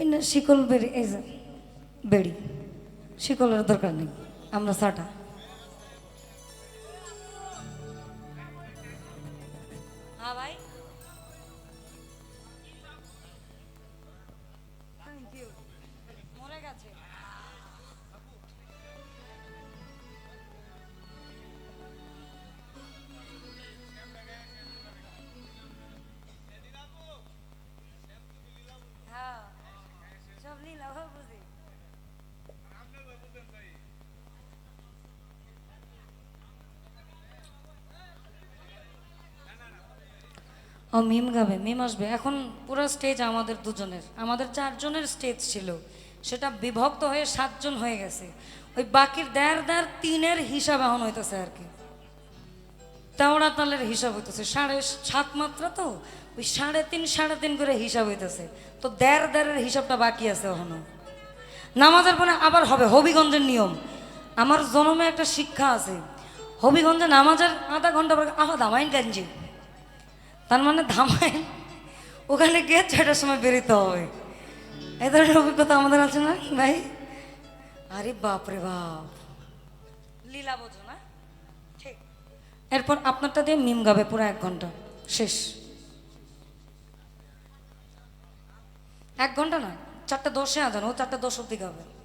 ওই না, শিকল বেড়ি, এই যে, বেড়ি। শিকলের দরকার নেই, আমরা সাটা। হ্যাঁ ভাই। থ্যাংক ইউ মরে গেছে। ও মিম গাবে, মিম আসবে। এখন পুরো স্টেজ আমাদের দুজনের। আমাদের চারজনের স্টেজ ছিল। সেটা বিভক্ত হয়ে সাতজন হয়ে গেছে। ওই বাকির দেড় দেড় তিনের হিসাব এখন হইতেছে আর কি। তেওড়া তালের হিসাব হইতেছে। সাড়ে সাত মাত্রা তো? ওই সাড়ে তিন সাড়ে তিন করে হিসাব হইতেছে। তো দেড় দেড়ের হিসাবটা বাকি আছে এখনও। নামাজের পরে আবার হবে হবিগঞ্জের নিয়ম। আমার জন্মে একটা শিক্ষা আছে। হবিগঞ্জে নামাজের আধা ঘণ্টা পরে আবার দামাইন গাঞ্জি। তার মানে ধামাইন ওখানে গিয়ে ছয়টার সময় বেরোতে হবে। এই ধরনের অভিজ্ঞতা আমাদের আছে না, ভাই? আরে বাপ রে বাপ। লীলা বোঝো না? ঠিক। এরপর আপনারটা দিয়ে মিম গাবে পুরো এক ঘণ্টা। শেষ। এক ঘণ্টা না, চারটে দশে আজান, ও চারটে দশ অব্দি গাবে।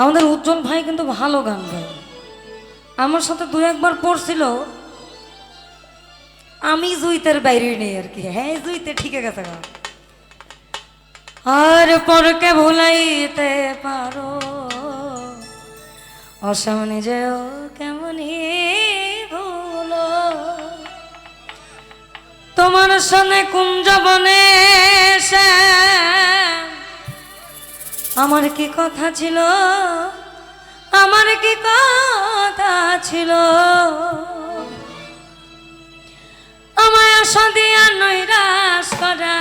আমাদের উজ্জ্বল ভাই কিন্তু ভালো গান গায়। আমার সাথে দু একবার পড়ছিল, আমি জুইতের বাইরে নেই আর কি। হ্যাঁ জুইতে ঠিক গেছে গান আর পরকে ভুলাইতে পারো, অসামনে যেও কেমনই ভুলো। তোমার সনে কুঞ্জ বনে শ্যাম আমার কি কথা ছিল? আমার কি কথা ছিল? আমায় আশা দিয়া নৈরাশ করা।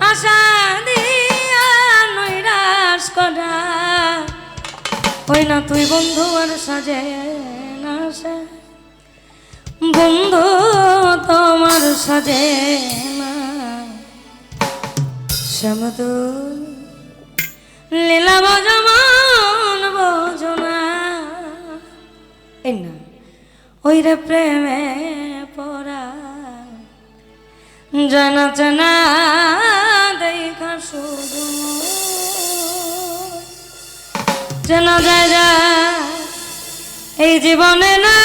আশা দিয়া নৈরাশ করা। ওই না তুই বন্ধু আর সাজে না বন্ধু তোমার সাজে না শ্যামদুল, লীলা বজমান বজনা এই না ওই রে প্রেমে পড়া। জানা জানা দেখা শুধু জানা যায় এই জীবনে না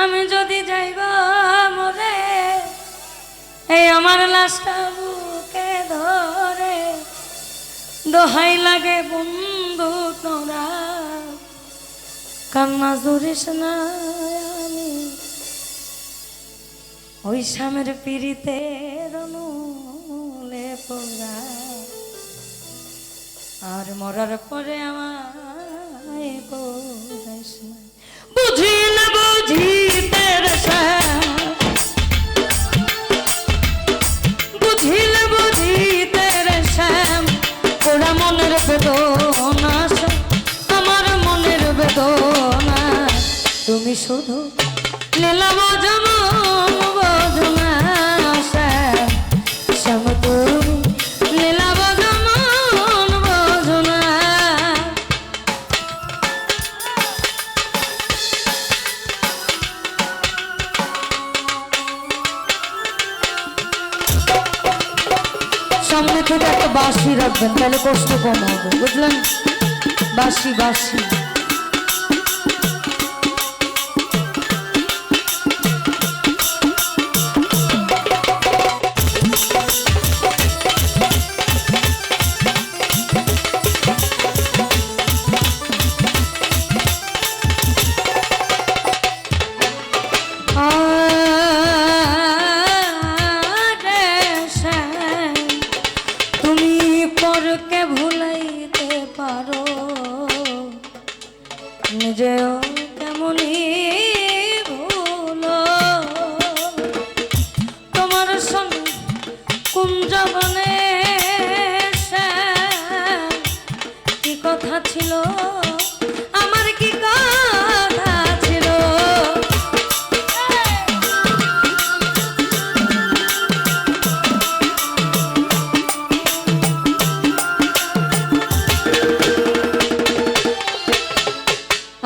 আমি যদি যাইব মরে এই আমার লাশটা বুকে ধরে, দোহাই লাগে বন্ধু তোরা। কান্না জুড়িস না আমি, ওই স্বামের পিড়িতে রনুলে আর মরার পরে না। বুঝি না বুঝি বাঁশি রাখবেন তাহলে কষ্ট কম হবে বুঝলেন? বাসি বাঁশি। কুঞ্জবনে কথা ছিল? আমার কি কথা ছিল?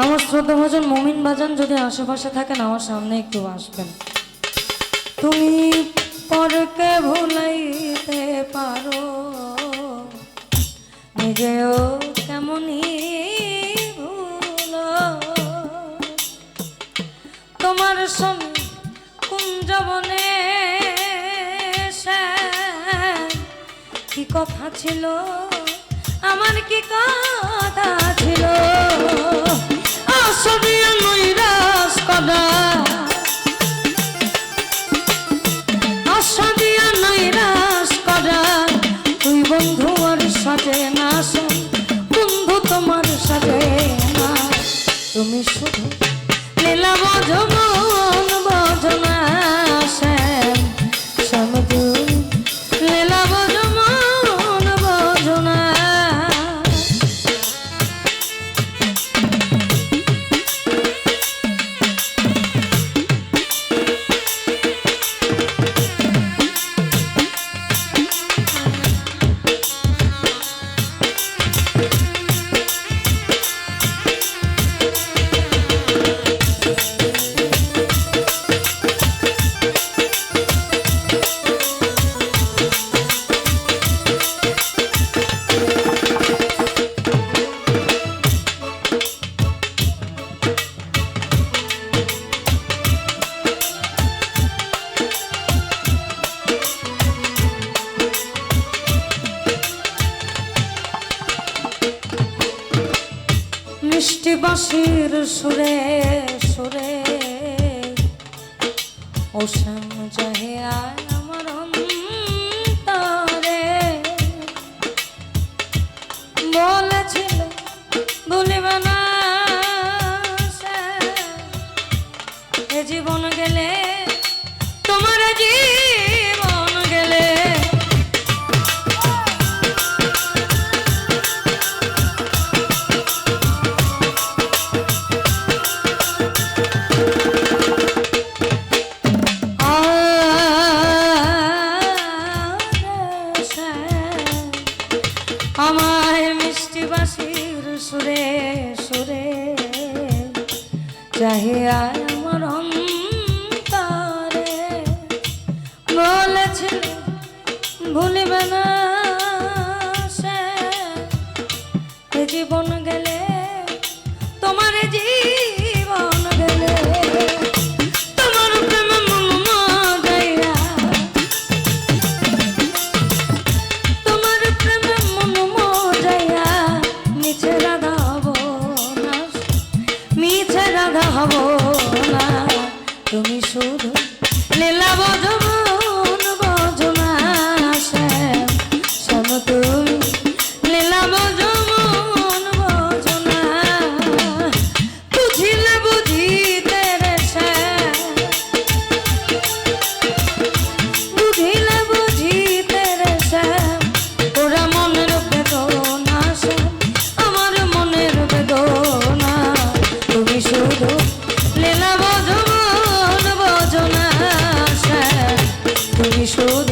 আমার শ্রদ্ধা ভজন যদি আশেপাশে থাকেন, আমার সামনে একটু আসবেন। তুমি পরকে ভুলাইতে পারো। নিজেও কেমনই ভুল। তোমার সঙ্গে কুঞ্জবনে কি কথা ছিল? আমার কি কথা ছিল? সুরে সুরে। ওষাম চাহে আর আমার অন্তরে। বলেছিল ভুলিবে না জীবন গেলে আমার মিষ্টি বাসির সুরে সুরে। চাহিয়া আমার অন্তরে। বলেছিল ভুলিবে না সে। জীবন রাধা হব না। তুমি শুধু লীলা বজবা